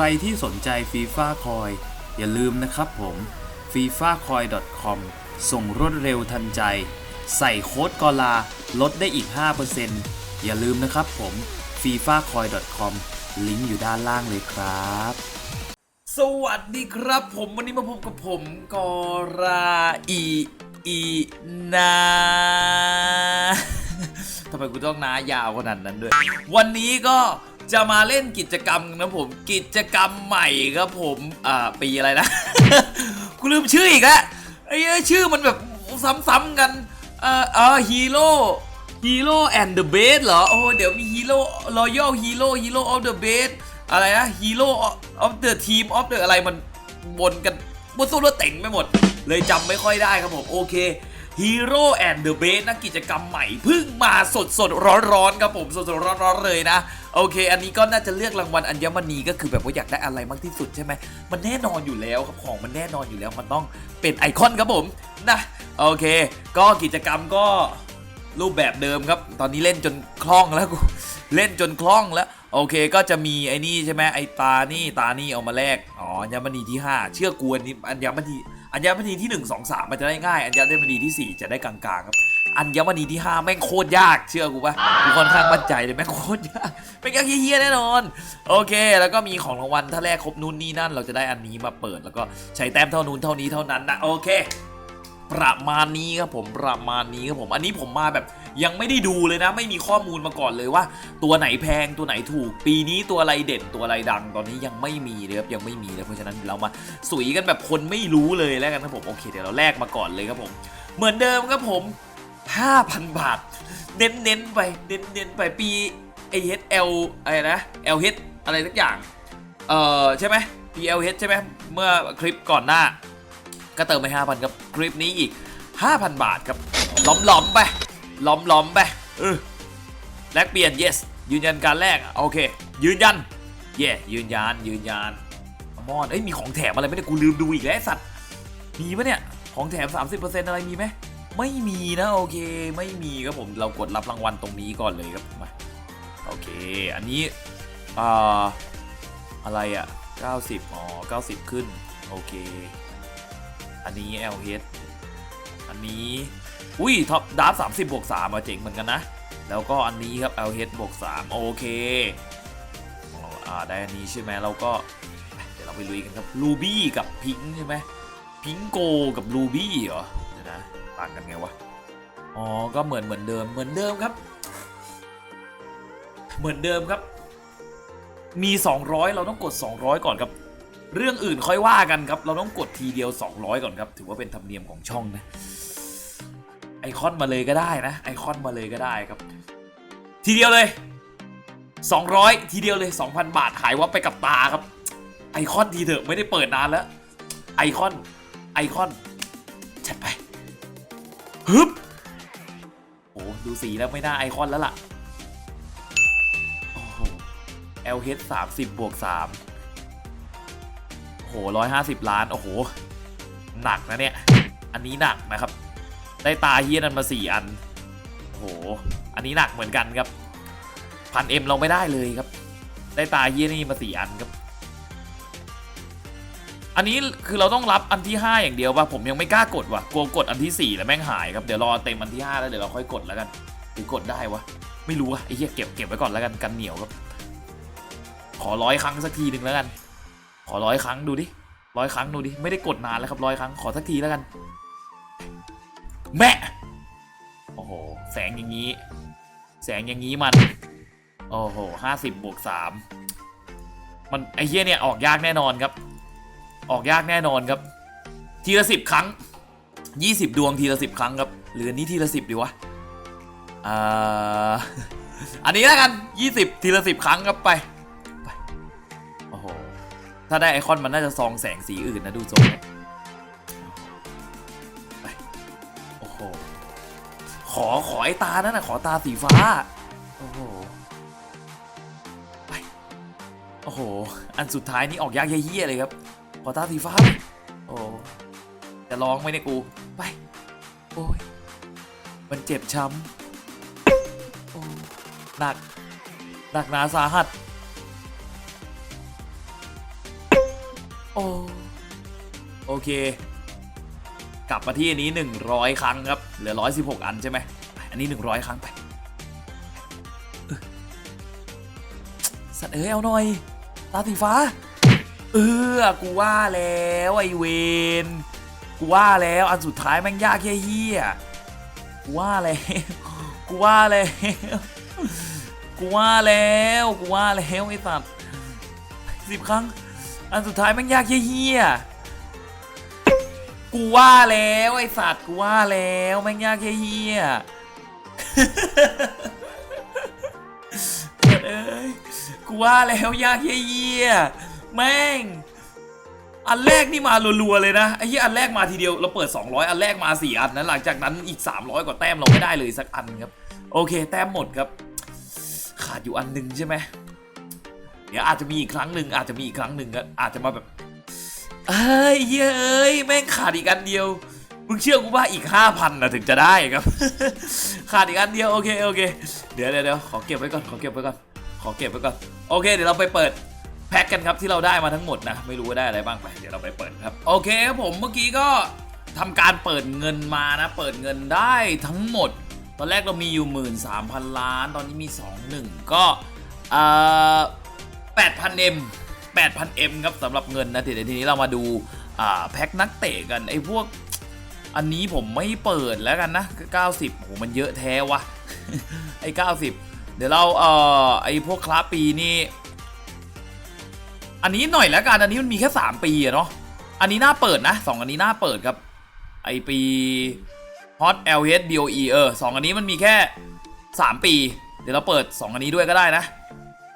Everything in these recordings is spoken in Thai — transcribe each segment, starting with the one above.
รที่สนใจฟีฟ่าคอยอย่าลืมนะครับผม f i f a c o i com ส่งรวดเร็วทันใจ ใส่โค้ดกอลาลดได้อีก 5%อย่าลืมนะครับผม f i f a c o i com ลิงก์อยู่ด้านล่างเลยครับ สวัสดีครับผมวันนี้มาพบกับผมกอราอีอีนาทำไมกูต้องนายาวขนาดนั้นด้วย วันนี้ก็ จะมาเล่นกิจกรรมนะผม กิจกรรมใหม่ครับผมอ่าปีอะไรนะกูลืมชื่ออีกแล้วไอ้เชื่อมันแบบซ้ำๆกันเอ่อเออฮีโร่ฮีโร่แอนด์เดอะเบสเหรอ โอ้เดี๋ยวมีฮีโร่รอยัลฮีโร่ฮีโร่ออฟเดอะเบสอะไรนะฮีโร่ออฟเดอะทีมออฟเดอะอะไรมันวนกันบนสู้รถเต่งไปหมด เลยจำไม่ค่อยได้ครับผม โอเค Hero and the b a s e นะกิจกรรมใหม่เพิ่งมาสดสดร้อนร้อนครับผมสดสดร้อนร้อนเลยนะ โอเค อันนี้ก็น่าจะเลือกรางวัลอัญมณีก็คือแบบว่าอยากได้อะไรมากที่สุดใช่ไหมมันแน่นอนอยู่แล้วครับของมันแน่นอนอยู่แล้วมันต้องเป็นไอคอนครับผมนะโอเค ก็กิจกรรมก็รูปแบบเดิมครับ ตอนนี้เล่นจนคล่องแล้วกูเล่นจนคล่องแล้วโอเคก็จะมีไอ้นี่ใช่ไหมไอ้ตานี่ตานี่เอามาแลกอ๋ออัญมณีที่ 5 เชื่อกวนนี้อัญมณี อัญมณีที่ 1 2 3 มันจะได้ง่าย อัญมณีที่ 4 จะได้กลางๆครับ อัญมณีที่ 5 แม่งโคตรยาก เชื่อกูปะกูค่อนข้างมั่นใจเลยแม่งโคตรยากเป็นยากเฮี้ยแน่นอน โอเค แล้วก็มีของรางวัลถ้าแลกครบนู่นนี่นั่น เราจะได้อันนี้มาเปิด แล้วก็ใช้แต้มเท่านู้นเท่านี้เท่านั้นนะ โอเค ประมาณนี้ครับผม ประมาณนี้ครับผม อันนี้ผมมาแบบ ยังไม่ได้ดูเลยนะ ไม่มีข้อมูลมาก่อนเลยว่า ตัวไหนแพงตัวไหนถูก ปีนี้ตัวอะไรเด่นตัวอะไรดัง ตอนนี้ยังไม่มีเลยครับยังไม่มีเลยเพราะฉะนั้นเรามาสุยกันแบบคนไม่รู้เลยแล้วกันครับผมโอเคเดี๋ยวเราแลกมาก่อนเลยครับผม เหมือนเดิมครับผม 5,000 บาท เน้นเน้นๆไปเน้นเน้นๆไปปีไอเฮดเอลอะไรนะเอลเฮดอะไรสักอย่าง เออใช่ไหม PLH ใช่ไหมเมื่อคลิปก่อนหน้า ก็เติมไป 5,000 ครับ คลิปนี้อีก 5,000 บาทครับล้อมๆไป ล้อมล้อมๆไปเออแลกเปลี่ยน yes ยืนยันการแลกโอเค ยืนยันเย่ยืนยันยืนยันมอนเอ้ยมีของแถมอะไรไหมเนี่ยกูลืมดูอีกแล้วสัตว์มีปะเนี่ยของแถม 30%อะไรมีไหมไม่มีนะโอเคไม่มีครับผมเรากดรับรางวัลตรงนี้ก่อนเลยครับมาโอเค อันนี้อ่าอะไรอะ 90อ๋อ90 ขึ้น โอเค อันนี้ LH อันนี้ อุ้ยท็อปดาร์ฟ30บบวก3มาเจ๋งเหมือนกันนะ แล้วก็อันนี้ครับ LH บวก3โอเคอ่าได้อันนี้ใช่ไหมเราก็เดี๋ยวเราไปลุยกันครับรูบี้กับพิงใช่ไหมพิงโกกับรูบี้เหรอเดี๋ยวนะต่างกันไงวะอ๋อก็เหมือนเหมือนเดิมเหมือนเดิมครับ เหมือนเดิมครับ มี 200 เราต้องกด 200 ก่อนครับ เรื่องอื่นค่อยว่ากันครับ เราต้องกดทีเดียว 200 ก่อนครับ ถือว่าเป็นธรรมเนียมของช่องนะ อคอนมาเลยก็ได้นะ ไอคอนมาเลยก็ได้ครับ ทีเดียวเลย 200 ทีเดียวเลย 2,000 บาทหายวับไปกับตาครับ ไอคอนทีเถอะไม่ได้เปิดนานแล้ว ไอคอน ไอคอนจัดไปฮึบโอ้ดูสีแล้วไม่น่าไอคอนแล้วล่ะ โอ้โห LH 30บวก3โอ้โหร้อยห้าสิบล้าน โอ้โห หนักนะเนี่ย อันนี้หนักนะครับ ได้ตาเฮียนันมาสี่อัน โอ้โห อันนี้หนักเหมือนกันครับ พันเอ็มเราไม่ได้เลยครับ ได้ตาเฮียนี่มาสี่อันครับ อันนี้คือเราต้องรับอันที่ 5 อย่างเดียวป่ะ ผมยังไม่กล้ากดว่ะ กลัวกดอันที่ 4 แล้วแม่งหายครับ เดี๋ยวรอเต็มอันที่ 5 แล้วเดี๋ยวเราค่อยกดแล้วกันหรือกดได้วะ ไม่รู้อะไอ้เหี้ยเก็บเก็บไว้ก่อนแล้วกันกันเหนียวครับ ขอร้อยครั้งสักทีหนึ่งแล้วกัน ขอร้อยครั้งดูดิร้อยครั้งดูดิ ไม่ได้กดนานแล้วครับร้อยครั้ง ขอสักทีแล้วกัน แม่โอ้โห แสงอย่างนี้ แสงอย่างนี้มัน โอ้โหห้าสิบบวกสามมันไอ้เหี้ยเนี่ยออกยากแน่นอนครับ ออกยากแน่นอนครับ ทีละสิบครั้งยี่สิบดวงทีละสิบครั้งครับ หรือนนี้ทีละสิบดีวะอ่าอันนี้แล้วกันยี่สิบทีละสิบครั้งครับไปโอ้โห ถ้าได้ไอคอนมันน่าจะซองแสงสีอื่นนะดูทรง หขอขอไอ้ตานั่นนะขอตาสีฟ้า โอ้โหไปโอ้โห อันสุดท้ายนี่ออกยากเยี่ยเลยครับ ขอตาสีฟ้า โอ้จะร้องไหมเนี่ยกู ไป โอ้ย มันเจ็บช้ำโอ้หนัก หนักหนาสาหัส โอ้โอเค กลับมาที่อันนี้ 100 ครั้งครับ เหลือ 116 อันใช่ไหมอันนี้ 100 ครั้งไปสัตว์เอ้ยเอาหน่อย ตาสีฟ้า เออ กูว่าแล้วไอเวนกูว่าแล้วอันสุดท้ายแม่งยากเฮี้ยกูว่าแล้วกูว่าแล้วกูว่าแล้วกูว่าแล้วไอสัตว์สิบครั้ง อันสุดท้ายแม่งยากเฮี้ย กูว่าแล้วไอสัตว์กูว่าแล้วแม่งยากเฮี้ยเอ้ยกูว่าแล้วยากเฮี้ยแม่ง อันแรกนี่มารัวๆเลยนะไอ้ที่อันแรกมาทีเดียวเราเปิด 200 อันแรกมา 4 อันนะหลังจากนั้นอีก 300 กว่าแต้มเราไม่ได้เลยสักอันครับ โอเค แต้มหมดครับ ขาดอยู่อันหนึ่งใช่ไหมเดี๋ยวอาจจะมีอีกครั้งหนึ่งอาจจะมีอีกครั้งหนึ่งก็อาจจะมาแบบ เอ้ยเย้ยแม่งขาดอีกอันเดียวมึงเชื่อกูว่าอีกห้าพันนะถึงจะได้ครับ ขาดอีกอันเดียวโอเคโอเค เดี๋ยวเดี๋ยวขอเก็บไว้ก่อนขอเก็บไว้ก่อนขอเก็บไว้ก่อนโอเค เดี๋ยวเราไปเปิดแพ็กกันครับที่เราได้มาทั้งหมดนะไม่รู้ว่าได้อะไรบ้างไปเดี๋ยวเราไปเปิดครับโอเคครับผมเมื่อกี้ก็ทำการเปิดเงินมานะ เปิดเงินได้ทั้งหมด ตอนแรกเรามีอยู่หมื่นสามพันล้าน ตอนนี้มีสองหนึ่งก็เอ่อแปดพันเอ็ม 8,000M ครับสำหรับเงินนะเดี๋ยวทีนี้เรามาดูแพ็คนักเตะกันไอ้พวกอันนี้ผมไม่เปิดแล้วกันนะ 90โหมันเยอะแท้วะไอ้ 90 เดี๋ยวเราเออไอ้พวกคลาปีนี่ อันนี้หน่อยแล้วกันอันนี้มันมีแค่ 3 ปีอะเนาะอันนี้น่าเปิดนะ 2 อันนี้น่าเปิดครับ ไอปีฮอต LH BOE เออสองอันนี้มันมีแค่ 3 ปี เดี๋ยวเราเปิด 2 อันนี้ด้วยก็ได้นะ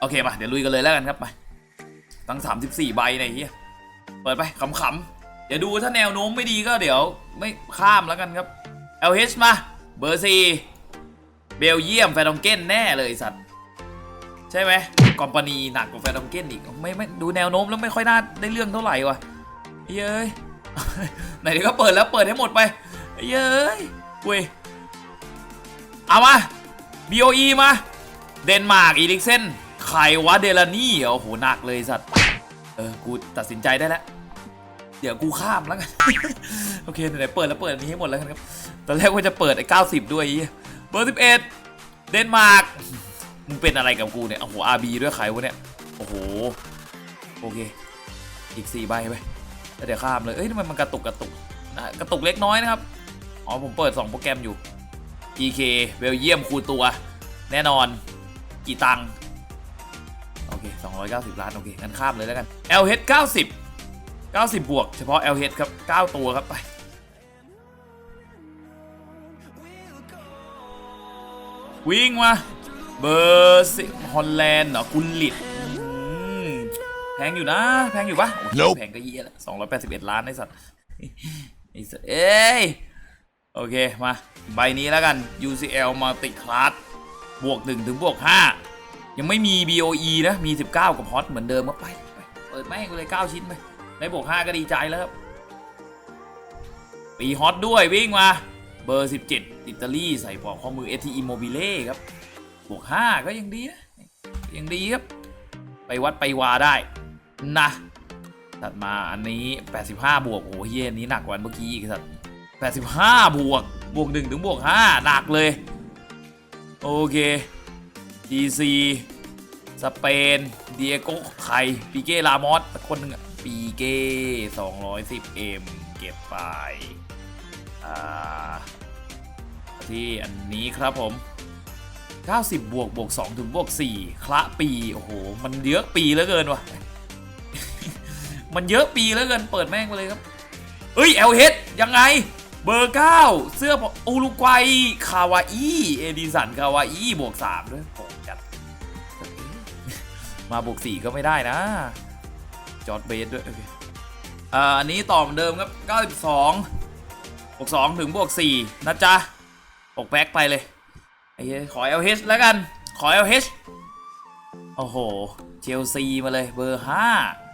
โอเคมาเดี๋ยวลุยกันเลยแล้วกันครับไป ตั้ง 34 ใบในเฮียเปิดไปขำๆ เดี๋ยวดูถ้าแนวโน้มไม่ดีก็เดี๋ยวไม่ข้ามแล้วกันครับ LH มา เบอร์ซีเบลเยียมแฟนองเก้นแน่เลยสัตว์ ใช่ไหมกอมปานีหนักกว่าแฟนดอมเก้นอีกไม่ไม่ดูแนวโน้มแล้วไม่ค่อยน่าได้เรื่องเท่าไหร่วะเย้ยไหนๆก็เปิดแล้วเปิดให้หมดไป เย้ยเว้ยเอามา BOE มา เดนมาร์กอีลิกเซนใครวะเดลานี่โอ้โหหนักเลยสัตว์ เออ กูตัดสินใจได้แล้ว เดี๋ยวกูข้ามแล้วกัน โอเคไหนๆเปิดแล้วเปิดอันนี้ให้หมดแล้วกันครับ ตอนแรกว่าจะเปิดไอ้90ด้วยไอ้เหี้ยเบอร์11เอ็ดเดนมาร์ก มึงเป็นอะไรกับกูเนี่ย โอ้โห RB ด้วยใครวะเนี่ย โอ้โห โอเค อีก4ใบไปแล้วเดี๋ยวข้ามเลย เอ้ยทำไมมันกระตุกกระตุกนะกระตุกเล็กน้อยนะครับ อ๋อผมเปิด 2 โปรแกรมอยู่ EK เบลเยียมคูตัว แน่นอน กี่ตังค์ 290 ล้าน โอเคงั้นข้ามเลยแล้วกัน LH 90 90 บวก เฉพาะ LH ครับ 9 ตัวครับไปวิ่งมาเบอร์สิฮอลแลนด์เหรอกุลลิตอืมแพงอยู่นะ แพงอยู่ปะโอ้โห Nope แพงก็เยี่ยละสองร้อยแปดสิบเอ็ดล้านไอ้สัตว์ไอ้สัตว์เอ้ย โอเค มา ใบนี้แล้วกัน UCL Multi Class บวก1ถึงบวก5 ยังไม่มี BOE นะ มี 19 กับฮอตเหมือนเดิมก็ไปไป เปิดแม่งกูเลย 9 ชิ้นไปได้บวก 5 ก็ดีใจแล้วครับ ปีฮอตด้วยวิ่งมา เบอร์ 17 อิตาลีใส่ปอกข้อมือ ST Immobile ครับ บวก 5 ก็ยังดีนะ ยังดีครับ ไปวัดไปวาได้นะตัดมาอันนี้ 85 บวก โอ้โหเฮียนนี้หนักกว่าเมื่อกี้อีกสัตว์85 บวก บวก 1 ถึงบวก 5 หนักเลย โอเค DC สเปนเดียโกไคปีเก้ลามอสคนหนึ่งอะปีเก้210 M เอ็มเก็บไปที่อันนี้ครับผม 90 บวกบวก2ถึงบวก4คละปี โอ้โห มันเยอะปีเหลือเกินว่ะ มันเยอะปีเหลือเกิน เปิดแม่งไปเลยครับ เอ้ย LH ยังไง เบอร์ 9 เสื้ออุรุกวัยคาวาอีเอดิสันคาวาอีบวก 3 ด้วยโอ้จัดมาบวก 4 ก็ไม่ได้นะ จอร์ดเบสด้วยอันนี้ต่อเหมือนเดิมครับ 92 บวก 2 ถึงบวก 4 นะจ๊ะปกแบ็กไปเลยไอ้เหี้ยขอ LH แล้วกัน ขอ LH โอ้โห เชลซีมาเลยเบอร์ 5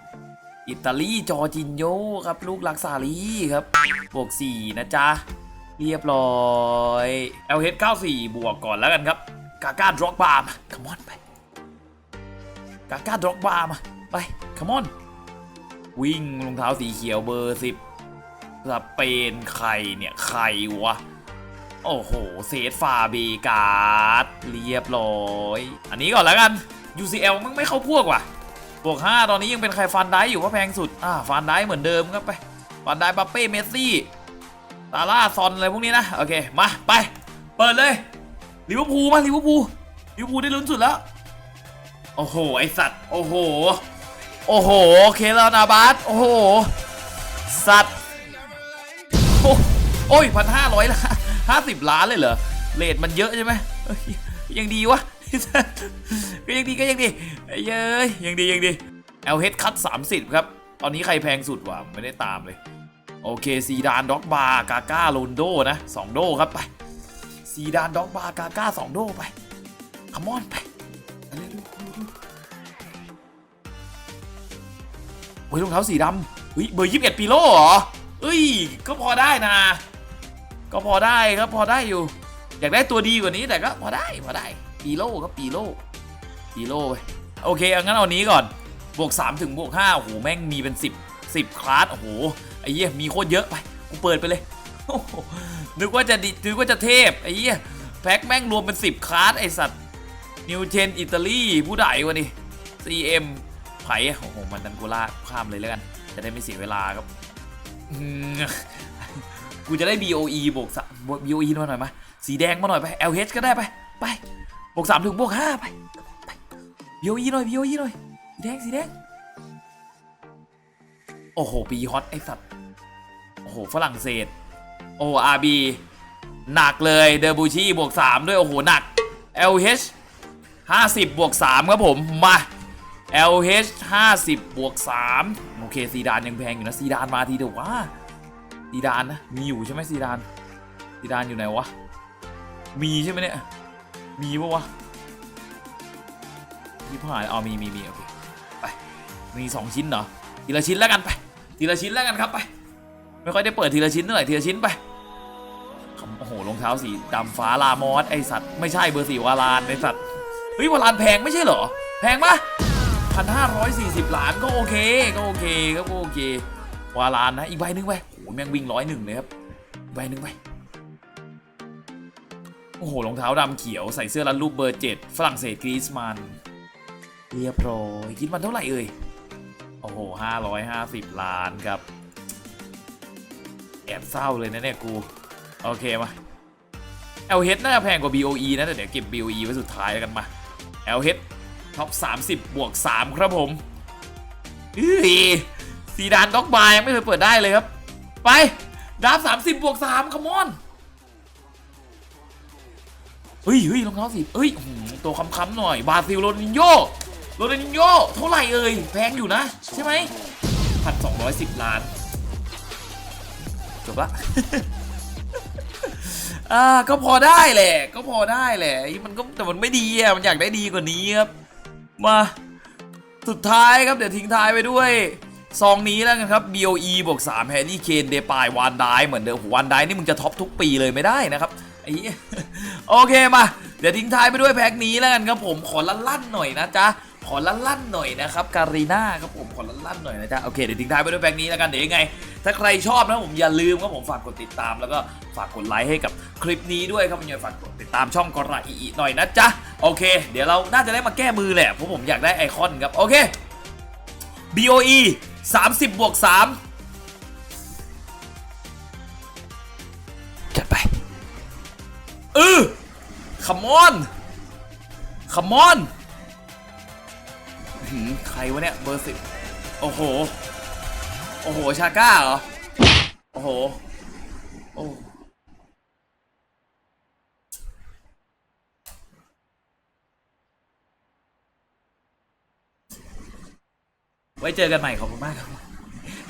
อิตาลีจอร์จินโยครับ ลูกลักซาลีครับ บวก 4 นะจ๊ะ เรียบร้อย LH 94 บวกก่อนแล้วกันครับ กาก้าดร็อกบาร์มาคมอนไป กาก้าดร็อกบาร์มา ไปคมอน วิ่งรองเท้าสีเขียวเบอร์สิบสเปนใครเนี่ยใครวะโอ้โห เซตฟาเบการ์ดเรียบร้อย อันนี้ก่อนแล้วกัน UCL มันไม่เข้าพวกว่ะ บวก5ตอนนี้ยังเป็นใครฟันได้อยู่เพราะแพงสุด อ่าฟันได้เหมือนเดิมครับไปฟันได้บัปเป้เมสซี่ตาล่าซอนอะไรพวกนี้นะโอเคมาไปเปิดเลยลิเวอร์พูลมาลิเวอร์พูลลิเวอร์พูลได้ลุ้นสุดแล้วโอ้โหไอสัตว์โอ้โหโอ้โหเคลานาบาสโอ้โหสัตว์โอ้ยพันห้าร้อยละห้าสิบล้านเลยเหรอเลทมันเยอะใช่ไหมยังดีวะ ก็ยังดีก็ยังดีเยเอ้ยยังดียังดี LH คัต30ครับ ตอนนี้ใครแพงสุดวะไม่ได้ตามเลย โอเคซีดานด็อกบาร์กาก้าโรนโดนะสองโดครับไปซีดานด็อกบาร์กาก้าสองโดไปคัมอนไปเร็วๆโอ้ยรองเท้าสีดำเฮ้ยเบอร์21ปีโลเหรอเอ้ย ก็พอได้นะ ก็พอได้ครับพอได้อยู่ อยากได้ตัวดีกว่านี้แต่ก็พอได้พอได้ ปีโลครับปีโลปีโลไปโอเคเอางั้นเอานี้ก่อนบวก 3 ถึงบวก5โอ้โหแม่งมีเป็น 10 10 คลาสโอ้โหไอ้เหี้ยมีโคตรเยอะไปกูเปิดไปเลยนึกว่าจะดินึกว่าจะเทพไอ้เหี้ยแพ็คแม่งรวมเป็น 10 คลาสไอสัตว์นิวเทนอิตาลีผู้ใดวะนี่ CM ไผ่โอ้โหมันดันโกล่าข้ามเลยแล้วกัน จะได้ไม่เสียเวลาครับกูจะได้ BOE บวกสามบ BOE มาหน่อยมาสีแดงมาหน่อยไป LH ก็ได้ไปไป บวกสามถึงบวกห้าไปไป BOE หน่อย BOE หน่อยสีแดงสีแดงโอ้โหปีฮอตไอสัตว์โอ้โหฝรั่งเศส โอ้ RB หนักเลยเดอร์บูชีบวก3ด้วยโอ้โหหนัก LH 50 บวก 3 ครับผม มา LH 50 บวก 3 โอเคซีดานยังแพงอยู่นะซีดานมาทีเดียวว่าซีดานนะ มีอยู่ใช่ไหมซีดานซีดานอยู่ไหนวะ มีใช่ไหมเนี่ย มีปะวะที่ผ่านอ๋อมีมีมีโอเค ไป มีสองชิ้นเหรอ ทีละชิ้นแล้วกันไป ทีละชิ้นแล้วกันครับไป ไม่ค่อยได้เปิดทีละชิ้นเท่าไหร่ทีละชิ้นไป โอ้โหรองเท้าสีดำฟ้าลามอสไอสัตว์ไม่ใช่เบอร์สี่วาลานไอสัตว์ เฮ้ยวาลานแพงไม่ใช่เหรอ แพงปะพันห้าร้อยสี่สิบล้านก็โอเคก็โอเคครับก็โอเควาลานนะอีกใบหนึ่งไปโอ้โหแม่งวิ่งร้อยหนึ่งเลยครับใบหนึ่งไป โอ้โหรองเท้าดำเขียวใส่เสื้อรัดรูปเบอร์เจ็ดฝรั่งเศสกรีซมันเรียบร้อยคิดมันเท่าไหร่เอ่ยโอ้โหห้าร้อยห้าสิบล้านครับ แอบเศร้าเลยนะเนี่ยกู โอเคมา LH น่าแพงกว่า BOE นะแต่เดี๋ยวเก็บ BOE ไว้สุดท้ายแล้วกันมา LH ท็อป30 บวก 3 ครับผมอื้อซีดานด็อกบายยังไม่เคยเปิดได้เลยครับ ไปดาบ30 บวก 3คัมอน เฮ้ยเฮ้ยรองเท้าสีเฮ้ยตัวค้ำๆหน่อย บาซิลโรนินโยโรนินโยเท่าไหร่เอ่ยแพงอยู่นะ ใช่ไหมพันสองร้อยสิบล้าน จบละอ่าก็พอได้แหละ ก็พอได้แหละมันก็แต่มันไม่ดีอะมันอยากได้ดีกว่านี้ครับ มาสุดท้ายครับเดี๋ยวทิ้งท้ายไปด้วยซองนี้แล้วกันครับ BOE บวก3แฮร์รี่เคนเดปายวานไดเหมือนเดิมวานไดนี่มึงจะท็อปทุกปีเลยไม่ได้นะครับ ไอ้โอเคมา เดี๋ยวทิ้งท้ายไปด้วยแพ็คนี้แล้วกันครับผมขอลั่นหน่อยนะจ๊ะขอลั่นหน่อยนะครับการีน่าครับผมขอลั่นหน่อยนะจ๊ะโอเคเดี๋ยวทิ้งท้ายไปด้วยแพ็คนี้แล้วกันเดี๋ยวยังไง ถ้าใครชอบนะผมอย่าลืมครับผมฝากกดติดตาม แล้วก็ฝากกดไลค์ให้กับคลิปนี้ด้วยครับผมอย่าฝากกดติดตามช่องกระอีหน่อยนะจ๊ะโอเค เดี๋ยวเราน่าจะได้มาแก้มือแหละเพราะผมอยากได้ไอคอนครับโอเค BOE 30บวก3 come on come on หืมใครวะเนี่ยเบอร์สิบโอ้โห โอ้โห ชาก้าเหรอ โอ้โห โอ้ไว้เจอกันใหม่ขอบคุณมากครับ